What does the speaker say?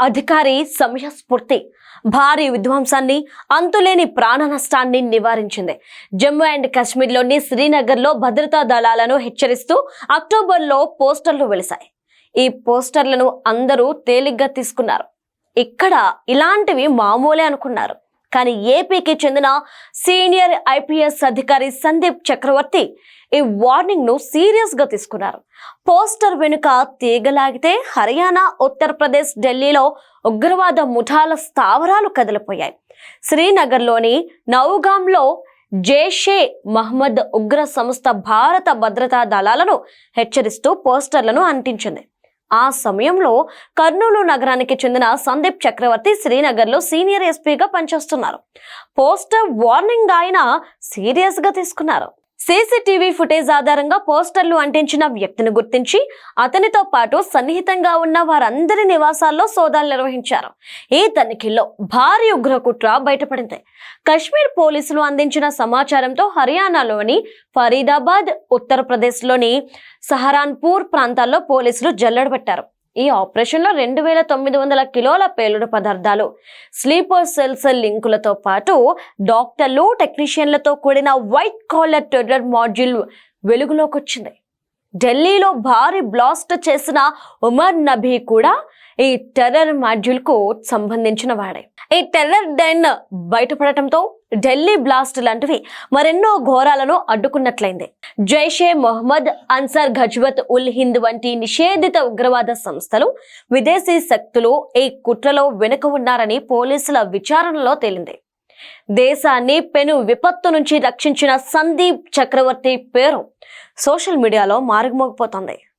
అధికారి సమయస్ఫూర్తి భారీ విధ్వంసాన్ని అంతులేని ప్రాణ నష్టాన్ని నివారించింది. జమ్మూ అండ్ కాశ్మీర్లోని శ్రీనగర్లో భద్రతా దళాలను హెచ్చరిస్తూ అక్టోబర్లో పోస్టర్లు వెలిశాయి. ఈ పోస్టర్లను అందరూ తేలిగ్గా తీసుకున్నారు. ఇక్కడ ఇలాంటివి మామూలే అనుకున్నారు. కానీ ఏపీకి చెందిన సీనియర్ ఐపీఎస్ అధికారి సందీప్ చక్రవర్తి ఈ వార్నింగ్ను సీరియస్గా తీసుకున్నారు. పోస్టర్ వెనుక తీగలాగితే హర్యానా ఉత్తరప్రదేశ్ ఢిల్లీలో ఉగ్రవాద ముఠాల స్థావరాలు కదిలిపోయాయి. శ్రీనగర్లోని నౌగాంలో జైషే మహమ్మద్ ఉగ్ర సంస్థ భారత భద్రతా దళాలను హెచ్చరిస్తూ పోస్టర్లను అంటించింది. ఆ సమయంలో కర్నూలు నగరానికి చెందిన సందీప్ చక్రవర్తి శ్రీనగర్లో సీనియర్ ఎస్పీగా పనిచేస్తున్నారు. పోస్టర్ వార్నింగ్ ఆయన సీరియస్గా తీసుకున్నారు. సీసీటీవీ ఫుటేజ్ ఆధారంగా పోస్టర్లు అంటించిన వ్యక్తిని గుర్తించి అతనితో పాటు సన్నిహితంగా ఉన్న వారందరి నివాసాల్లో సోదాలు నిర్వహించారు. ఈ తనిఖీల్లో భారీ ఉగ్రకుట్ర బయటపడింది. కశ్మీర్ పోలీసులు అందించిన సమాచారంతో హర్యానాలోని ఫరీదాబాద్ ఉత్తరప్రదేశ్లోని సహరాన్పూర్ ప్రాంతాల్లో పోలీసులు జల్లెడబట్టారు ఈ ఆపరేషన్లో రెండు వేల తొమ్మిది వందల కిలోల పేలుడు పదార్థాలు స్లీపర్ సెల్స్ లింకులతో పాటు డాక్టర్లు టెక్నీషియన్లతో కూడిన వైట్ కాలర్ టెర్రర్ మాడ్యూల్ వెలుగులోకి వచ్చింది. ఢిల్లీలో భారీ బ్లాస్ట్ చేసిన ఉమర్ నబీ కూడా ఈ టెర్రర్ మాడ్యూల్కు సంబంధించిన వాడే. ఈ టెర్రర్ డెన్ బయటపడటంతో ఢిల్లీ బ్లాస్ట్ లాంటివి మరెన్నో ఘోరాలను అడ్డుకున్నట్లయింది. జైషే మొహమ్మద్ అన్సార్ గజ్వత్ ఉల్ హింద్ వంటి నిషేధిత ఉగ్రవాద సంస్థలు విదేశీ శక్తులు ఈ కుట్రలో వెనుక ఉన్నారని పోలీసుల విచారణలో తేలింది. దేశాన్ని పెను విపత్తు నుంచి రక్షించిన సందీప్ చక్రవర్తి పేరు సోషల్ మీడియాలో మారుమోగిపోతోంది.